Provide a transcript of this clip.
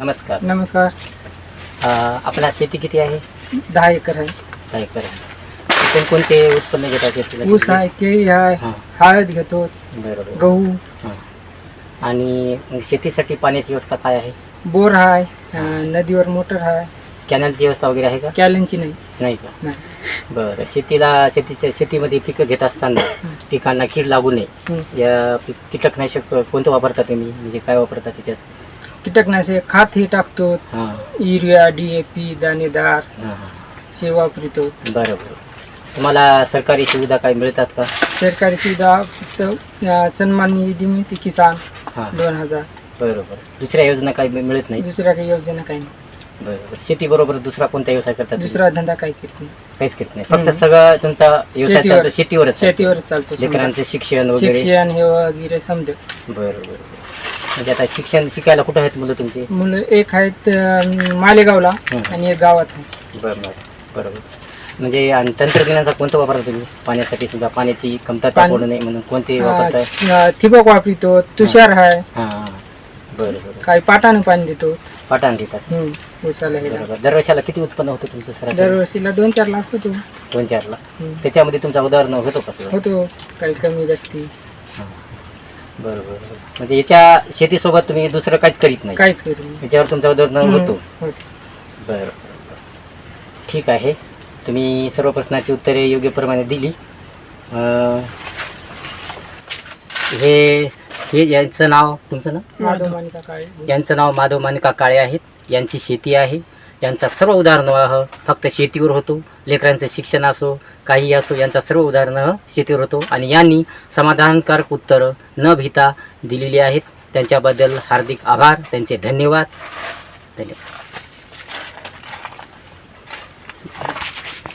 नमस्कार. नमस्कार. अ, आपला शेती किती आहे? दहा एकर आहे. काय करा कोणकोणते उत्पन्न घेतात शेतीला ऊस आहे केळी आहे हां. हळद घेतो बरोबर. गहू. हां. आणि मग शेतीसाठी पाण्याची व्यवस्था काय आहे? बोर आहे अं, नदीवर मोटर आहे. कॅनलची व्यवस्था वगैरे आहे का? कॅलनची नाही. नाही का? नाही. बरं. शेतीला शेतीच्या शेतीमध्ये पिकं घेत असताना पिकांना कीड लागू नये. हं. या पी- कीटकनाशक कोणतं वापरता तुम्ही? म्हणजे काय वापरता त्याच्यात? कीटकनाशक खात हे टाकतो हां. युरिया डी ए पी दाणेदार हां हां. हे वापरतो बरं बरं तुम्हाला सरकारी सुविधा काय मिळतात का? सरकारी सुविधा फक्त अं, सन्मान निधी मिळते किसान. हां. दोन हजार. बरोबर. दुसऱ्या योजना काही मि- मिळत नाही? दुसऱ्या काही योजना काही नाही. बरोबर. शेतीबरोबर दुसरा कोणता व्यवसाय करतात तुम्ही? दुसरा धंदा काही करत नाही. काहीच करत नाही. फक्त हम्म. सगळं तुमचा व्यवसाय शेतीवर. चालतो शेतीवरच. शेतीवर चालतो समजा. लेकरांचं शिक्षण वगैरे. शिक्षण हे वगैरे समजा. बरं बरं बरं म्हणजे आता शिक्षण शिकायला कुठं आहेत मुलं तुमचे? मुलं एक आहेत अं, मालेगावला. आणि एक गावात आहे. बरं बरं बरोबर म्हणजे आणि तंत्रज्ञानाचा कोणतं वापरता तुम्ही? पाण्यासाठी सुद्धा पाण्याची कमतरता पाणी- पडू नये म्हणून कोणते वापरताय अं, ठिबक वापरतो तुषार आहे हां हां. बरं बरं. काही पाटानं पाणी देतो. पाठाण देतात. हम्म, ऊसाला हे बरोबर दरवर्षाला किती उत्पन्न होतं तुमचं सरासरी? दरवर्षीला दोन चार लाख होतो. दोन चारला हम्म. त्याच्यामध्ये तुमचा उदाहरण होतो का सगळं? होतो. काही कमी जास्ती. हां. बरं बरं बरं. म्हणजे याच्या शेतीसोबत तुम्ही दुसरं काहीच करीत नाही? काहीच करू नये. याच्यावर तुमचा हम्म, होतो. बरं. ठीक आहे. तुम्ही सर्व प्रश्नाची उत्तरे योग्यप्रमाणे दिली. अं, हे हे यांचं नाव तुमचं नाव? माधव मानिका काळे. यांचं नाव माधव मानिका काळे आहेत. यांची शेती आहे. यांचा सर्व उदाहरणवाह फक्त शेतीवर होतो लेकरांचं शिक्षण असो काही असो यांचा सर्व उदाहरणं शेतीवर होतो. आणि यांनी समाधानकारक उत्तरं न भिता दिलेली आहेत. त्यांच्याबद्दल हार्दिक आभार त्यांचे धन्यवाद. धन्यवाद.